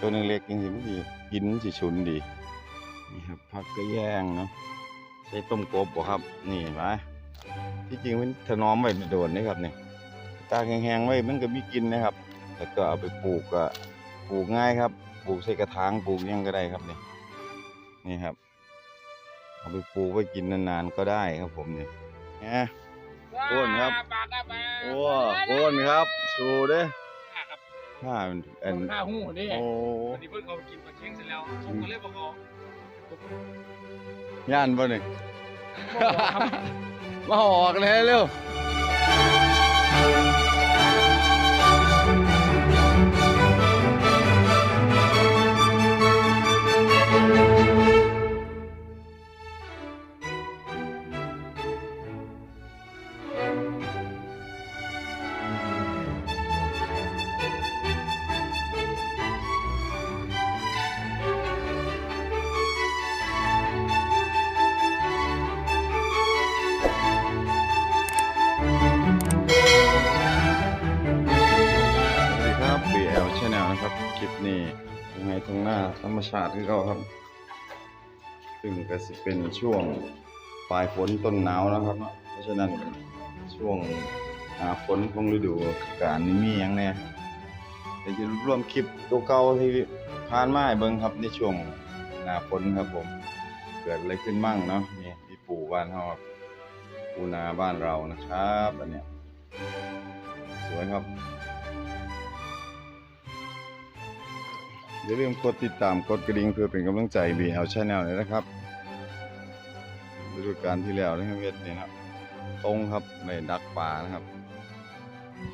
ตัวหนึงเล็กจริงๆมันสิกินมันสิชุนดี นี่ครับผักกระแยงเนาะใช้ต้มกบบ่ครับ นี่มาที่จริงมันถนอมไว้โดนนี่ครับนี่ตากแห้งๆไว้มันก็มีกินนะครับแล้วก็เอาไปปลูกก็ปลูกง่ายครับ ปลูกใส่กระถางปลูกหยังก็ได้ครับนี่นี่ครับ เอาไปปลูกไว้กินนานๆก็ได้ครับผมนี่แหมโอนครับปากครับ โอ้โคนครับ สูเด้อครับ ข้ามันอันข้าหูนี่โอ้วันนี้เพิ่นเขากินปลาเค็งเสร็จแล้วผมก็เลยบอกเขาย่านบ่นี่บอกครับมาออกเลยเร็ว นี้ยังไงตรงหน้าธรรมชาติที่เราครับ ซึ่งก็สิเป็นช่วงปลายฝนต้นหนาวนะครับ เพราะฉะนั้นช่วงหนาฝนของฤดูกาลนี้มีหยังแน่เดี๋ยวจะรวมคลิปตัวเก่าที่ผ่านมาให้เบิ่งครับในช่วงหน้าฝนครับผม เกิดอะไรขึ้นมั่งเนาะนี่ที่ปู่บ้านเฮาปูนาบ้านเรานะครับอันเนี้ยสวยครับ อย่าลืมกดติดตามกดกระดิ่งเพื่อเป็นกำลังใจ BL Channel เลยนะครับฤดูกาลที่แล้วนะครับเวียดนี่ยนะตรงครับไม่ดักป่านะครับ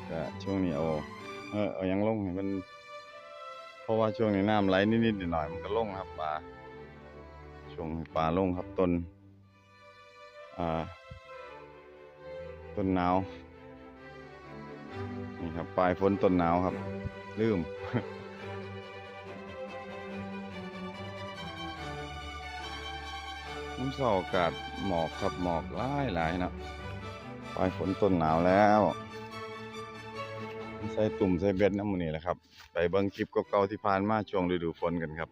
แต่ช่วงนี้เอาเออเอายังลงให้มัน เพราะว่าช่วงนี้น้ำไหลนิดๆหน่อยๆมันก็ลงครับปลาช่วงปลาลงครับต้นอ่าต้นหนาวนี่ครับปลายฝนต้นหนาวครับ ลืม น้ำเสาอากาศหมอกครับหมอกหลายหลายนะปลายฝนต้นหนาวแล้วใส่ตุ่มใส่เบ็ดน้ำมันนี่แหละครับ ไปเบิ่งคลิปเก่าๆที่ผ่านมาช่วงฤดูฝนกันครับ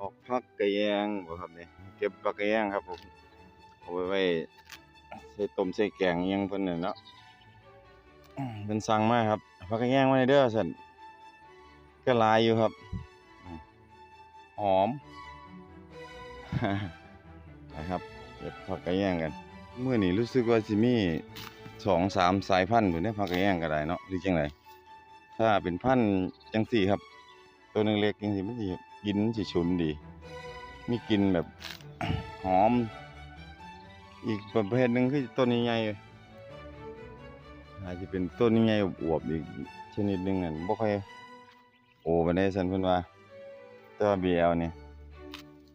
ออกพักกระแยงบ่ครับเนี่ยเก็บพักกระแยงครับผมเอาไว้ไว้ใส่ต้มใส่แกงยังเพิ่นน่ะเนาะเพิ่นสั่งมากครับพักกระแยงมาในเด้อสันก็ลายอยู่ครับ หอม นะครับเก็บผักกระแยงกันเมื่อนี้รู้สึกว่าสิมีสองสามสายพันธุ์อยู่ในผักกระแยงก็ได้เนาะหรือจังไดถ้าเป็นพันธุ์จังสี่ครับ ตัวหนึงเล็กจังสี่มันสิกินสิฉุนดี มีกินแบบหอม อีกประเภทหนึ่งคือต้นใหญ่อาจจะเป็นต้นใหญ่อวบอีกชนิดหนึ่งอะบ่ค่อยโอ้บ่ได้ซั่นเพิ่นว่าต่ว่า BL นี่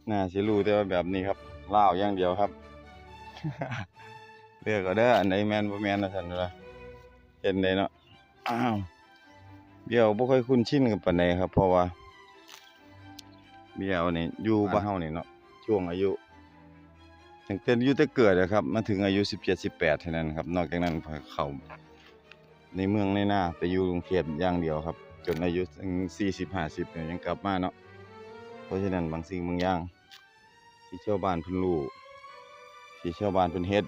น่าสิรู้แต่ว่าแบบนี้ครับเลาอย่างเดียวครับ เลือกก็ได้ออันแมนบ่แมนนะท่านว่าเห็นได้เนาะอ้าวเบี้ยวบ่ค่อยคุ้นชินกับปานใดครับ เพราะว่า เบี้ยวนี่อยู่บ้านเฮานี่เนาะช่วงอายุตั้งแต่อยู่แต่เกิดอะครับมาถึงอายุ17 18เท่านั้นครับ นอกจากนั้นเขาในเมืองในหน้าไปอยู่กรุงเทพอย่างเดียวครับ จนอายุถึง40 50เนี่ยยังกลับมาเนาะ ราะฉะนั้นบางสิ่งบางอย่าง ที่ชาวบ้านเพิ่นรู้ที่ชาวบ้านเพิ่นเฮ็ด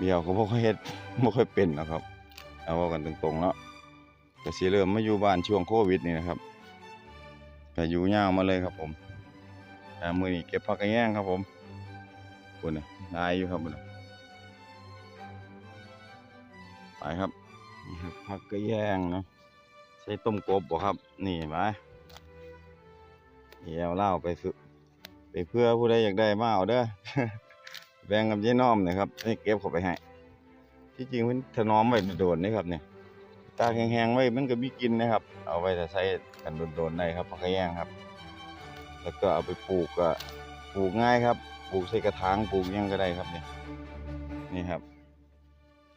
เดียวก็บ่ค่อยเฮ็ดบ่ค่อยเป็นนะครับเอาว้ากันตรงๆเนาะก็สิเริ่มมาอยู่บ้านช่วงโควิดนี่นะครับก็อยู่ยาวมาเลยครับผมแต่มื้อนี้เก็บผักกระแยงครับผมพุ่นน่ะได้อยู่ครับพุ่นน่ะไปครับนี่ครับผักกระแยงเนาะใส่ต้มกบบ่ครับ นี่มา เดี๋ยวเล่าไปฝึกไปเพื่อผู้ใดอยากได้มาเอาเด้อแบ่งกับยายน้อมนะครับให้เก็บเข้าไปให้ที่จริงมันถนอมไว้โดนนี่ครับเนี่ยตาแห้งๆไว้มันก็มีกินนะครับ เอาไว้จะใช้กันโดนๆได้ครับผักแย่งครับ แล้วก็เอาไปปลูกก็ปลูกง่ายครับ ปลูกใส่กระถางปลูกยังก็ได้ครับเนี่ยนี่ครับ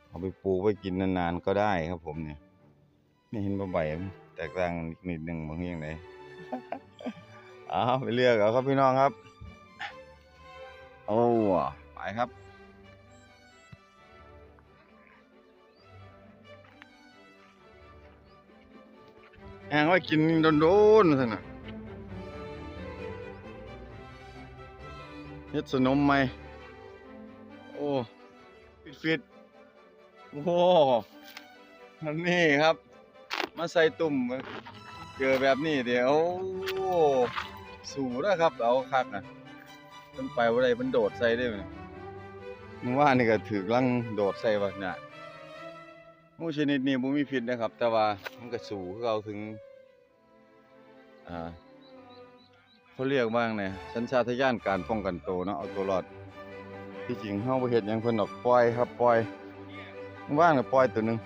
เอาไปปลูกไว้กินนานๆก็ได้ครับผมเนี่ยนี่เห็นบ่ใบแตกต่างนิดหนึงบางอย่างไดเอาไปเลือกเอาครับพี่น้องครับ โอ้ไปครับแหแหงไว้กินโดนๆซั่นน่ะเฮ็ดสนมใหม โอ้ฟิตๆโอ้ันนี้ครับ มาใส่ตุ่มเจอแบบนี้เดี๋ยว สู้นะครับ เอาคักน่ะมันไปบ่ได้มันโดดใส่ได้มั้ยมึงว่านี่ก็ถือกลังโดดใส่ว่าน่ะงูชนิดนี้บ่มีพิษนะครับ แต่ว่ามันก็สู้คือเอาถึงอ่าเขาเรียกว่าไงสัญชาตญาณการป้องกันตัวเนาะเอาตัวรอด ที่จริงเฮาบ่เฮ็ดหยังเพิ่นดอกปล่อยครับปล่อยว่างก็ปล่อยตัวหนึง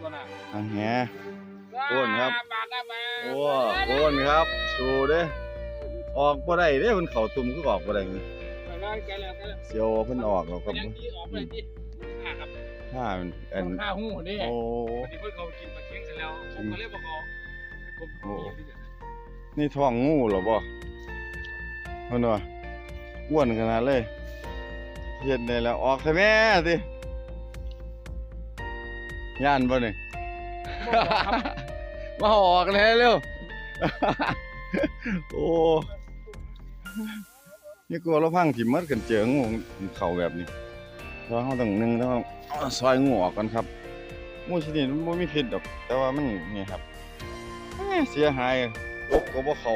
ตัวน่ะอันแหโอนครับปากกามาโอ้โอนครับสู้เด้ออกบ่ได้เด้เพิ่นเข้าตุ่มคือออกบ่ได้เงินไปแล้วแกแล้วแกแล้วเสียวเพิ่นออกแล้วครับยังที่ออกไปที่อ่าครับถ้ามันอันข้าหูนี่โอ้วันนี้เพิ่นเขากินปลาเค็งเสร็จแล้วผมก็เลยบอกเขาผมกินที่เนี่ยนี่ท้องงูเหรอบ่เพิ่นว่าอ้วนขนาดเลยเฮ็ดได้แล้วออกซะแม่ติย่านบ่นี่ มาออกเลยเร็ว โอ้นี่กลัวเราพังถิ่มมัดกันเจองูเข่าแบบนี้เราเราต้องหนึ่งต้องเอาซอยงูออกกันครับงูชนิดมันไม่พิษดอก แต่ว่ามันนี่ครับเสียหายปกก็บ่เขา